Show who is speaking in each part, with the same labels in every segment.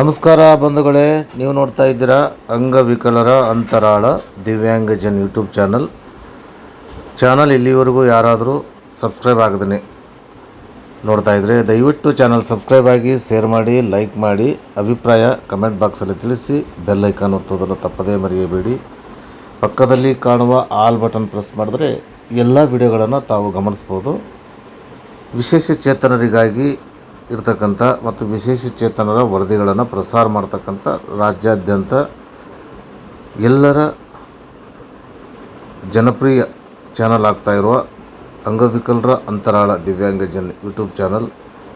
Speaker 1: ನಮಸ್ಕಾರ ಬಂಧುಗಳೇ, ನೀವು ನೋಡ್ತಾ ಇದ್ದೀರಾ ಅಂಗವಿಕಲರ ಅಂತರಾಳ ದಿವ್ಯಾಂಗಜನ್ ಯೂಟ್ಯೂಬ್ ಚಾನಲ್. ಚಾನಲ್ ಇಲ್ಲಿವರೆಗೂ ಯಾರಾದರೂ ಸಬ್ಸ್ಕ್ರೈಬ್ ಆಗದೇ ನೋಡ್ತಾ ಇದ್ದರೆ ದಯವಿಟ್ಟು ಚಾನಲ್ ಸಬ್ಸ್ಕ್ರೈಬ್ ಆಗಿ, ಶೇರ್ ಮಾಡಿ, ಲೈಕ್ ಮಾಡಿ, ಅಭಿಪ್ರಾಯ ಕಮೆಂಟ್ ಬಾಕ್ಸಲ್ಲಿ ತಿಳಿಸಿ, ಬೆಲ್ ಐಕಾನ್ ಒತ್ತೋದನ್ನು ತಪ್ಪದೇ ಮರೆಯಬೇಡಿ. ಪಕ್ಕದಲ್ಲಿ ಕಾಣುವ ಆಲ್ ಬಟನ್ ಪ್ರೆಸ್ ಮಾಡಿದ್ರೆ ಎಲ್ಲ ವಿಡಿಯೋಗಳನ್ನು ತಾವು ಗಮನಿಸ್ಬೋದು. ವಿಶೇಷ ಚೇತನರಿಗಾಗಿ ಇರ್ತಕ್ಕಂಥ ಮತ್ತು ವಿಶೇಷ ಚೇತನರ ವರದಿಗಳನ್ನು ಪ್ರಸಾರ ಮಾಡ್ತಕ್ಕಂಥ ರಾಜ್ಯಾದ್ಯಂತ ಎಲ್ಲರ ಜನಪ್ರಿಯ ಚಾನಲ್ ಆಗ್ತಾ ಇರುವ ಅಂಗವಿಕಲರ ಅಂತರಾಳ ದಿವ್ಯಾಂಗಜನ್ ಯೂಟ್ಯೂಬ್ ಚಾನಲ್,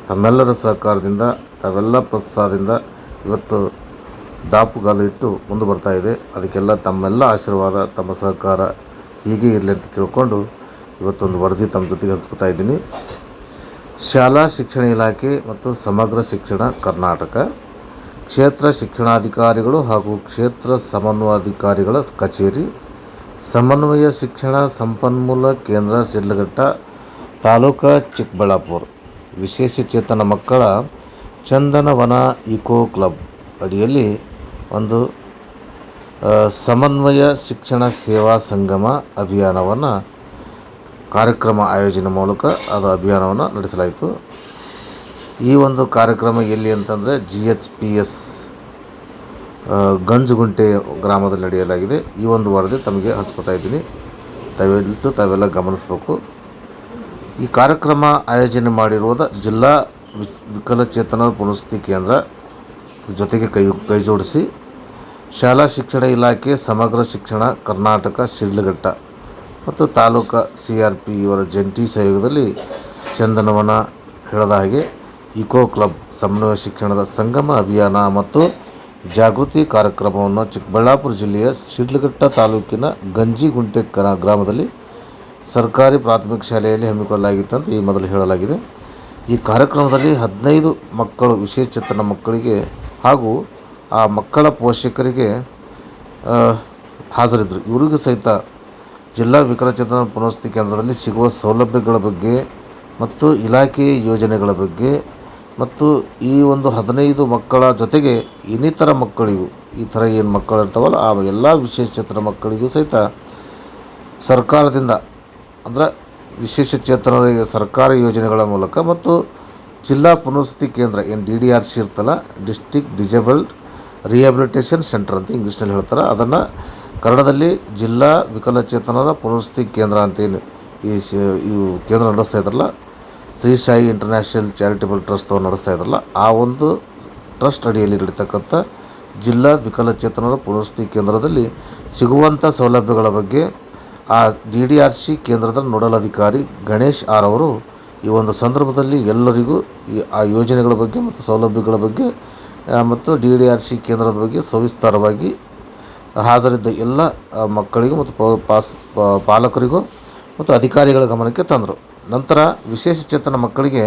Speaker 1: ತಮ್ಮೆಲ್ಲರ ಸಹಕಾರದಿಂದ, ತಾವೆಲ್ಲ ಪ್ರೋತ್ಸಾಹದಿಂದ ಇವತ್ತು ದಾಪುಗಾಲು ಇಟ್ಟು ಮುಂದೆ ಬರ್ತಾ ಇದೆ. ಅದಕ್ಕೆಲ್ಲ ತಮ್ಮೆಲ್ಲ ಆಶೀರ್ವಾದ, ತಮ್ಮ ಸಹಕಾರ ಹೀಗೆ ಇರಲಿ ಅಂತ ಕೇಳಿಕೊಂಡು ಇವತ್ತೊಂದು ವರದಿ ತಮ್ಮ ಜೊತೆಗೆ ಹಂಚ್ಕೊತಾ ಇದ್ದೀನಿ. ಶಾಲಾ ಶಿಕ್ಷಣ ಇಲಾಖೆ ಮತ್ತು ಸಮಗ್ರ ಶಿಕ್ಷಣ ಕರ್ನಾಟಕ, ಕ್ಷೇತ್ರ ಶಿಕ್ಷಣಾಧಿಕಾರಿಗಳು ಹಾಗೂ ಕ್ಷೇತ್ರ ಸಮನ್ವಯಾಧಿಕಾರಿಗಳ ಕಚೇರಿ, ಸಮನ್ವಯ ಶಿಕ್ಷಣ ಸಂಪನ್ಮೂಲ ಕೇಂದ್ರ ಸಿಡ್ಲಘಟ್ಟ, ತಾಲೂಕು ಚಿಕ್ಕಬಳ್ಳಾಪುರ. ವಿಶೇಷ ಚೇತನ ಮಕ್ಕಳ ಚಂದನವನ ಇಕೋ ಕ್ಲಬ್ ಅಡಿಯಲ್ಲಿ ಒಂದು ಸಮನ್ವಯ ಶಿಕ್ಷಣ ಸೇವಾ ಸಂಗಮ ಅಭಿಯಾನವನ್ನು ಕಾರ್ಯಕ್ರಮ ಆಯೋಜನೆ ಮೂಲಕ ಅದು ಅಭಿಯಾನವನ್ನು ನಡೆಸಲಾಯಿತು. ಈ ಒಂದು ಕಾರ್ಯಕ್ರಮ ಎಲ್ಲಿ ಅಂತಂದರೆ ಜಿ ಎಚ್ ಪಿ ಎಸ್ ಗಂಜುಗುಂಟೆ ಗ್ರಾಮದಲ್ಲಿ ನಡೆಯಲಾಗಿದೆ. ಈ ಒಂದು ವರದಿ ತಮಗೆ ಹಂಚ್ಕೊತಾ ಇದ್ದೀನಿ. ದಯವಿಟ್ಟು ತಾವೆಲ್ಲ ಗಮನಿಸಬೇಕು. ಈ ಕಾರ್ಯಕ್ರಮ ಆಯೋಜನೆ ಮಾಡಿರುವುದು ಜಿಲ್ಲಾ ವಿಕಲಚೇತನ ಪುನಸ್ಥಿತಿ ಕೇಂದ್ರ ಜೊತೆಗೆ ಕೈ ಕೈ ಜೋಡಿಸಿ ಶಾಲಾ ಶಿಕ್ಷಣ ಇಲಾಖೆ, ಸಮಗ್ರ ಶಿಕ್ಷಣ, ಕರ್ನಾಟಕ, ಶಿಡ್ಲಘಟ್ಟ ಮತ್ತು ತಾಲೂಕು ಸಿ ಆರ್ ಪಿ ಇವರ ಜಂಟಿ ಸಹಯೋಗದಲ್ಲಿ ಚಂದನವನ ಹೇಳಿದ ಹಾಗೆ ಇಕೋ ಕ್ಲಬ್ ಸಮನ್ವಯ ಶಿಕ್ಷಣದ ಸಂಗಮ ಅಭಿಯಾನ ಮತ್ತು ಜಾಗೃತಿ ಕಾರ್ಯಕ್ರಮವನ್ನು ಚಿಕ್ಕಬಳ್ಳಾಪುರ ಜಿಲ್ಲೆಯ ಶಿಡ್ಲಘಟ್ಟ ತಾಲೂಕಿನ ಗಂಜಿಗುಂಟೆ ಗ್ರಾ- ಗ್ರಾಮದಲ್ಲಿ ಸರ್ಕಾರಿ ಪ್ರಾಥಮಿಕ ಶಾಲೆಯಲ್ಲಿ ಹಮ್ಮಿಕೊಳ್ಳಲಾಗಿತ್ತು ಅಂತ ಈ ಮೊದಲು ಹೇಳಲಾಗಿದೆ. ಈ ಕಾರ್ಯಕ್ರಮದಲ್ಲಿ ಹದಿನೈದು ಮಕ್ಕಳು ವಿಶೇಷಚೇತನ ಮಕ್ಕಳಿಗೆ ಹಾಗೂ ಆ ಮಕ್ಕಳ ಪೋಷಕರಿಗೆ ಹಾಜರಿದ್ದರು. ಇವರಿಗೂ ಸಹಿತ ಜಿಲ್ಲಾ ವಿಕಲಚೇತನ ಪುನರ್ವಸತಿ ಕೇಂದ್ರದಲ್ಲಿ ಸಿಗುವ ಸೌಲಭ್ಯಗಳ ಬಗ್ಗೆ ಮತ್ತು ಇಲಾಖೆಯ ಯೋಜನೆಗಳ ಬಗ್ಗೆ ಮತ್ತು ಈ ಒಂದು ಹದಿನೈದು ಮಕ್ಕಳ ಜೊತೆಗೆ ಇನ್ನಿತರ ಮಕ್ಕಳಿಗೂ, ಈ ಥರ ಏನು ಮಕ್ಕಳು ಇರ್ತಾವಲ್ಲ, ಆ ಎಲ್ಲ ವಿಶೇಷಚೇತನ ಮಕ್ಕಳಿಗೂ ಸಹಿತ ಸರ್ಕಾರದಿಂದ, ಅಂದರೆ ವಿಶೇಷ ಚೇತನರಿಗೆ ಸರ್ಕಾರಿ ಯೋಜನೆಗಳ ಮೂಲಕ ಮತ್ತು ಜಿಲ್ಲಾ ಪುನರ್ವಸತಿ ಕೇಂದ್ರ, ಏನು ಡಿ ಡಿ ಆರ್ ಸಿ ಇರ್ತಲ್ಲ, ಡಿಸ್ಟಿಕ್ ಡಿಜೇಬಲ್ಡ್ ರಿಹ್ಯಾಬಿಲಿಟೇಷನ್ ಸೆಂಟರ್ ಅಂತ ಇಂಗ್ಲೀಷ್ನಲ್ಲಿ ಹೇಳ್ತಾರೆ, ಅದನ್ನು ಕನ್ನಡದಲ್ಲಿ ಜಿಲ್ಲಾ ವಿಕಲಚೇತನರ ಪುನರ್ವಸತಿ ಕೇಂದ್ರ ಅಂತೇನು ಈ ಶ ಇವು ಕೇಂದ್ರ ನಡೆಸ್ತಾ ಇದ್ರಲ್ಲ, Shri Sai international charitable trust ಅವ್ರು ನಡೆಸ್ತಾ ಇದ್ರಲ್ಲ, ಆ ಒಂದು ಟ್ರಸ್ಟ್ ಅಡಿಯಲ್ಲಿ ನಡೀತಕ್ಕಂಥ ಜಿಲ್ಲಾ ವಿಕಲಚೇತನರ ಪುನರ್ವಸತಿ ಕೇಂದ್ರದಲ್ಲಿ ಸಿಗುವಂಥ ಸೌಲಭ್ಯಗಳ ಬಗ್ಗೆ ಆ ಡಿ ಡಿ ಆರ್ ಸಿ ಕೇಂದ್ರದ ನೋಡಲ್ ಅಧಿಕಾರಿ ಗಣೇಶ್ ಆರ್ ಅವರು ಈ ಒಂದು ಸಂದರ್ಭದಲ್ಲಿ ಎಲ್ಲರಿಗೂ ಈ ಆ ಯೋಜನೆಗಳ ಬಗ್ಗೆ ಮತ್ತು ಸೌಲಭ್ಯಗಳ ಬಗ್ಗೆ ಮತ್ತು ಡಿ ಡಿ ಆರ್ ಸಿ ಕೇಂದ್ರದ ಬಗ್ಗೆ ಸವಿಸ್ತಾರವಾಗಿ ಹಾಜರಿದ್ದ ಎಲ್ಲ ಮಕ್ಕಳಿಗೂ ಮತ್ತು ಪಾಸ್ ಪಾಲಕರಿಗೂ ಮತ್ತು ಅಧಿಕಾರಿಗಳ ಗಮನಕ್ಕೆ ತಂದರು. ನಂತರ ವಿಶೇಷ ಚೇತನ ಮಕ್ಕಳಿಗೆ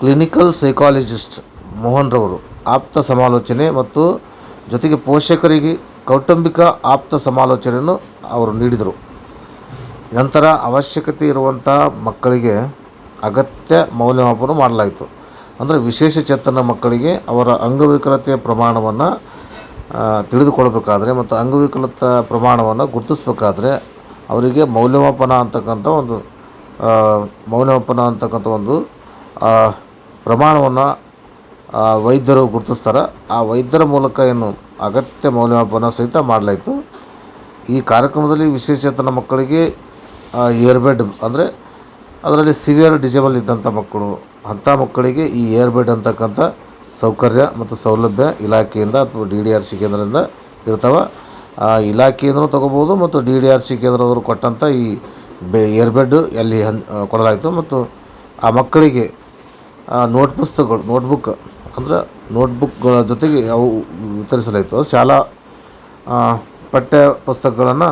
Speaker 1: ಕ್ಲಿನಿಕಲ್ ಸೈಕಾಲಜಿಸ್ಟ್ ಮೋಹನ್ ರವರು ಆಪ್ತ ಸಮಾಲೋಚನೆ ಮತ್ತು ಜೊತೆಗೆ ಪೋಷಕರಿಗೆ ಕೌಟುಂಬಿಕ ಆಪ್ತ ಸಮಾಲೋಚನೆಯನ್ನು ಅವರು ನೀಡಿದರು. ನಂತರ ಅವಶ್ಯಕತೆ ಇರುವಂಥ ಮಕ್ಕಳಿಗೆ ಅಗತ್ಯ ಮೌಲ್ಯಮಾಪನ ಮಾಡಲಾಯಿತು. ಅಂದರೆ ವಿಶೇಷ ಚೇತನ ಮಕ್ಕಳಿಗೆ ಅವರ ಅಂಗವಿಕಲತೆಯ ಪ್ರಮಾಣವನ್ನು ತಿಳಿದುಕೊಳ್ಬೇಕಾದ್ರೆ ಮತ್ತು ಅಂಗವಿಕಲತ ಪ್ರಮಾಣವನ್ನು ಗುರುತಿಸ್ಬೇಕಾದ್ರೆ ಅವರಿಗೆ ಮೌಲ್ಯಮಾಪನ ಅಂತಕ್ಕಂಥ ಒಂದು ಮೌಲ್ಯಮಾಪನ ಅಂತಕ್ಕಂಥ ಒಂದು ಪ್ರಮಾಣವನ್ನು ವೈದ್ಯರು ಗುರುತಿಸ್ತಾರೆ. ಆ ವೈದ್ಯರ ಮೂಲಕ ಏನು ಅಗತ್ಯ ಮೌಲ್ಯಮಾಪನ ಸಹಿತ ಮಾಡಲಾಯಿತು. ಈ ಕಾರ್ಯಕ್ರಮದಲ್ಲಿ ವಿಶೇಷತನ ಮಕ್ಕಳಿಗೆ ಏರ್ಬೆಡ್ ಅಂದರೆ ಅದರಲ್ಲಿ ಸಿವಿಯರ್ ಡಿಜೇಬಲ್ ಇದ್ದಂಥ ಮಕ್ಕಳು, ಅಂಥ ಮಕ್ಕಳಿಗೆ ಈ ಏರ್ಬೆಡ್ ಅಂತಕ್ಕಂಥ ಸೌಕರ್ಯ ಮತ್ತು ಸೌಲಭ್ಯ ಇಲಾಖೆಯಿಂದ ಅಥವಾ ಡಿ ಡಿ ಆರ್ ಸಿ ಕೇಂದ್ರದಿಂದ ಇರ್ತವೆ. ಆ ಇಲಾಖೆಯಿಂದಲೂ ತೊಗೋಬೋದು ಮತ್ತು ಡಿ ಡಿ ಆರ್ ಸಿ ಕೇಂದ್ರದವರು ಕೊಟ್ಟಂಥ ಈ ಬೆ ಏರ್ಬೆಡ್ ಎಲ್ಲಿ ಹನ್ ಕೊಡಲಾಯಿತು. ಮತ್ತು ಆ ಮಕ್ಕಳಿಗೆ ನೋಟ್ ಪುಸ್ತಕಗಳು ನೋಟ್ಬುಕ್ ಅಂದರೆ ನೋಟ್ಬುಕ್ಗಳ ಜೊತೆಗೆ ಅವು ವಿತರಿಸಲಾಯಿತು. ಶಾಲಾ ಪಠ್ಯ ಪುಸ್ತಕಗಳನ್ನು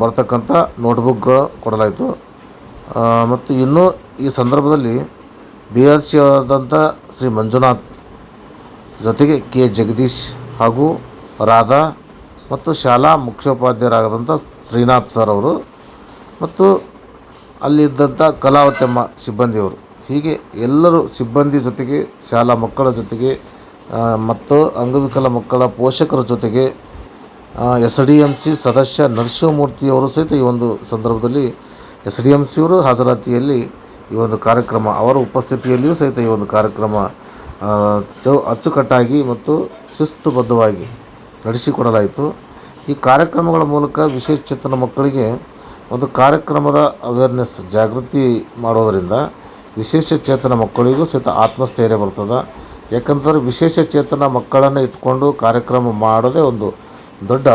Speaker 1: ಬರ್ತಕ್ಕಂಥ ನೋಟ್ಬುಕ್ಗಳು ಕೊಡಲಾಯಿತು. ಮತ್ತು ಇನ್ನೂ ಈ ಸಂದರ್ಭದಲ್ಲಿ ಬಿ ಆರ್ ಸಿ ಆದಂಥ ಶ್ರೀ ಮಂಜುನಾಥ್ ಜೊತೆಗೆ ಕೆ ಜಗದೀಶ್ ಹಾಗೂ ರಾಧಾ ಮತ್ತು ಶಾಲಾ ಮುಖ್ಯೋಪಾಧ್ಯಾಯರಾದಂಥ ಶ್ರೀನಾಥ್ ಸರ್ ಅವರು ಮತ್ತು ಅಲ್ಲಿದ್ದಂಥ ಕಲಾವತಮ್ಮ ಸಿಬ್ಬಂದಿಯವರು. ಹೀಗೆ ಎಲ್ಲರೂ ಸಿಬ್ಬಂದಿ ಜೊತೆಗೆ, ಶಾಲಾ ಮಕ್ಕಳ ಜೊತೆಗೆ ಮತ್ತು ಅಂಗವಿಕಲ ಮಕ್ಕಳ ಪೋಷಕರ ಜೊತೆಗೆ ಎಸ್ ಡಿ ಎಂ ಸಿ ಸದಸ್ಯ ನರಸಿಂಹಮೂರ್ತಿಯವರು ಸಹಿತ ಈ ಒಂದು ಸಂದರ್ಭದಲ್ಲಿ ಎಸ್ ಡಿ ಎಂ ಸಿಯವರು ಹಾಜರಾತಿಯಲ್ಲಿ ಈ ಒಂದು ಕಾರ್ಯಕ್ರಮ, ಅವರ ಉಪಸ್ಥಿತಿಯಲ್ಲಿಯೂ ಸಹಿತ ಈ ಒಂದು ಕಾರ್ಯಕ್ರಮ ಚೌ ಅಚ್ಚುಕಟ್ಟಾಗಿ ಮತ್ತು ಶಿಸ್ತುಬದ್ಧವಾಗಿ ನಡೆಸಿಕೊಡಲಾಯಿತು. ಈ ಕಾರ್ಯಕ್ರಮಗಳ ಮೂಲಕ ವಿಶೇಷಚೇತನ ಮಕ್ಕಳಿಗೆ ಒಂದು ಕಾರ್ಯಕ್ರಮದ ಅವೇರ್ನೆಸ್ ಜಾಗೃತಿ ಮಾಡೋದರಿಂದ ವಿಶೇಷ ಚೇತನ ಮಕ್ಕಳಿಗೂ ಸಹಿತ ಆತ್ಮಸ್ಥೈರ್ಯ ಬರ್ತದೆ. ಯಾಕಂತಂದ್ರೆ ವಿಶೇಷ ಚೇತನ ಮಕ್ಕಳನ್ನು ಇಟ್ಕೊಂಡು ಕಾರ್ಯಕ್ರಮ ಮಾಡೋದೇ ಒಂದು ದೊಡ್ಡ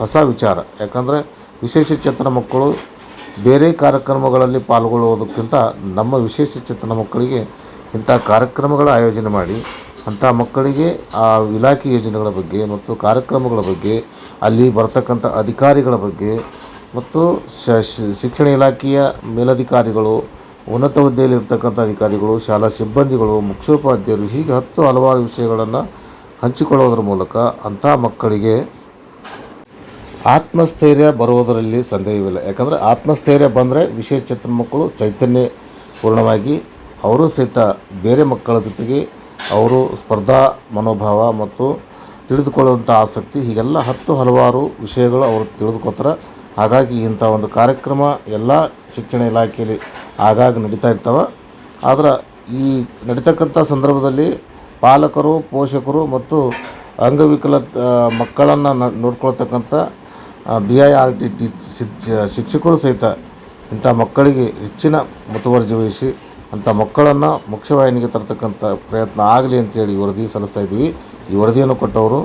Speaker 1: ಹೊಸ ವಿಚಾರ. ಯಾಕಂದರೆ ವಿಶೇಷ ಚೇತನ ಮಕ್ಕಳು ಬೇರೆ ಕಾರ್ಯಕ್ರಮಗಳಲ್ಲಿ ಪಾಲ್ಗೊಳ್ಳುವುದಕ್ಕಿಂತ ನಮ್ಮ ವಿಶೇಷ ಚೇತನ ಮಕ್ಕಳಿಗೆ ಇಂಥ ಕಾರ್ಯಕ್ರಮಗಳ ಆಯೋಜನೆ ಮಾಡಿ ಅಂಥ ಮಕ್ಕಳಿಗೆ ಆ ಇಲಾಖೆ ಯೋಜನೆಗಳ ಬಗ್ಗೆ ಮತ್ತು ಕಾರ್ಯಕ್ರಮಗಳ ಬಗ್ಗೆ, ಅಲ್ಲಿ ಬರ್ತಕ್ಕಂಥ ಅಧಿಕಾರಿಗಳ ಬಗ್ಗೆ ಮತ್ತು ಶಿಕ್ಷಣ ಇಲಾಖೆಯ ಮೇಲಧಿಕಾರಿಗಳು, ಉನ್ನತ ಹುದ್ದೆಯಲ್ಲಿರ್ತಕ್ಕಂಥ ಅಧಿಕಾರಿಗಳು, ಶಾಲಾ ಸಿಬ್ಬಂದಿಗಳು, ಮುಖ್ಯೋಪಾಧ್ಯಾಯರು ಹೀಗೆ ಹತ್ತು ಹಲವಾರು ವಿಷಯಗಳನ್ನು ಹಂಚಿಕೊಳ್ಳೋದ್ರ ಮೂಲಕ ಅಂಥ ಮಕ್ಕಳಿಗೆ ಆತ್ಮಸ್ಥೈರ್ಯ ಬರುವುದರಲ್ಲಿ ಸಂದೇಹವಿಲ್ಲ. ಯಾಕಂದರೆ ಆತ್ಮಸ್ಥೈರ್ಯ ಬಂದರೆ ವಿಶೇಷ ಚೇತನ ಮಕ್ಕಳು ಚೈತನ್ಯ ಪೂರ್ಣವಾಗಿ ಅವರು ಸಹಿತ ಬೇರೆ ಮಕ್ಕಳ ಜೊತೆಗೆ ಅವರು ಸ್ಪರ್ಧಾ, ಮನೋಭಾವ ಮತ್ತು ತಿಳಿದುಕೊಳ್ಳುವಂಥ ಆಸಕ್ತಿ, ಹೀಗೆಲ್ಲ ಹತ್ತು ಹಲವಾರು ವಿಷಯಗಳು ಅವರು ತಿಳಿದುಕೋತಾರೆ ಹಾಗಾಗಿ ಇಂಥ ಒಂದು ಕಾರ್ಯಕ್ರಮ ಎಲ್ಲ ಶಿಕ್ಷಣ ಇಲಾಖೆಯಲ್ಲಿ ಆಗಾಗ ನಡೀತಾ ಇರ್ತವೆ. ಆದ್ರೆ ಈ ನಡೀತಕ್ಕಂಥ ಸಂದರ್ಭದಲ್ಲಿ ಪಾಲಕರು, ಪೋಷಕರು ಮತ್ತು ಅಂಗವಿಕಲ ಮಕ್ಕಳನ್ನು ನೋಡ್ಕೊಳ್ತಕ್ಕಂಥ B I R T T ಶಿಕ್ಷಕರು ಸಹಿತ ಇಂಥ ಮಕ್ಕಳಿಗೆ ಹೆಚ್ಚಿನ ಮುತುವರ್ಜಿ ವಹಿಸಿ ಅಂಥ ಮಕ್ಕಳನ್ನು ಮುಖ್ಯವಾಹಿನಿಗೆ ತರ್ತಕ್ಕಂಥ ಪ್ರಯತ್ನ ಆಗಲಿ ಅಂತೇಳಿ ಈ ವರದಿ ಸಲ್ಲಿಸ್ತಾ ಇದ್ದೀವಿ. ಈ ವರದಿಯನ್ನು ಕೊಟ್ಟವರು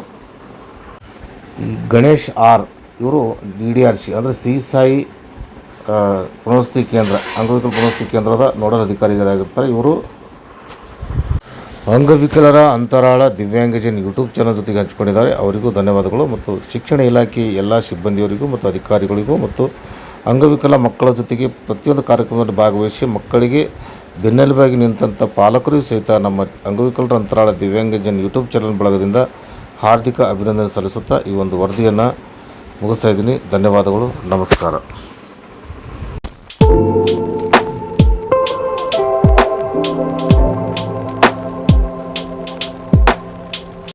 Speaker 1: ಈ ಗಣೇಶ್ ಆರ್ ಇವರು ಡಿ ಡಿ ಆರ್ ಸಿ, ಅಂದರೆ ಸಿ ಸಾಯಿ ಪುನರ್ವಸತಿ ಕೇಂದ್ರ, ಅಂಗವಿಕಲ ಪುನರ್ವಸತಿ ಕೇಂದ್ರದ ನೋಡಲ್ ಅಧಿಕಾರಿಗಳಾಗಿರ್ತಾರೆ. ಇವರು ಅಂಗವಿಕಲರ ಅಂತರಾಳ ದಿವ್ಯಾಂಗಜನ್ ಯೂಟ್ಯೂಬ್ ಚಾನಲ್ ಜೊತೆಗೆ ಹಂಚಿಕೊಂಡಿದ್ದಾರೆ. ಅವರಿಗೂ ಧನ್ಯವಾದಗಳು. ಮತ್ತು ಶಿಕ್ಷಣ ಇಲಾಖೆ ಎಲ್ಲ ಸಿಬ್ಬಂದಿಯವರಿಗೂ ಮತ್ತು ಅಧಿಕಾರಿಗಳಿಗೂ ಮತ್ತು ಅಂಗವಿಕಲ ಮಕ್ಕಳ ಜೊತೆಗೆ ಪ್ರತಿಯೊಂದು ಕಾರ್ಯಕ್ರಮದಲ್ಲಿ ಭಾಗವಹಿಸಿ ಮಕ್ಕಳಿಗೆ ಬೆನ್ನೆಲುಬಾಗಿ ನಿಂತಹ ಪಾಲಕರು ಸಹಿತ ನಮ್ಮ ಅಂಗವಿಕಲರ ಅಂತರಾಳ ದಿವ್ಯಾಂಗಜನ್ ಯೂಟ್ಯೂಬ್ ಚಾನಲ್ ಬಳಗದಿಂದ ಹಾರ್ದಿಕ ಅಭಿನಂದನೆ ಸಲ್ಲಿಸುತ್ತಾ ಈ ಒಂದು ವರದಿಯನ್ನು ಮುಗಿಸ್ತಾ ಇದ್ದೀನಿ. ಧನ್ಯವಾದಗಳು. ನಮಸ್ಕಾರ.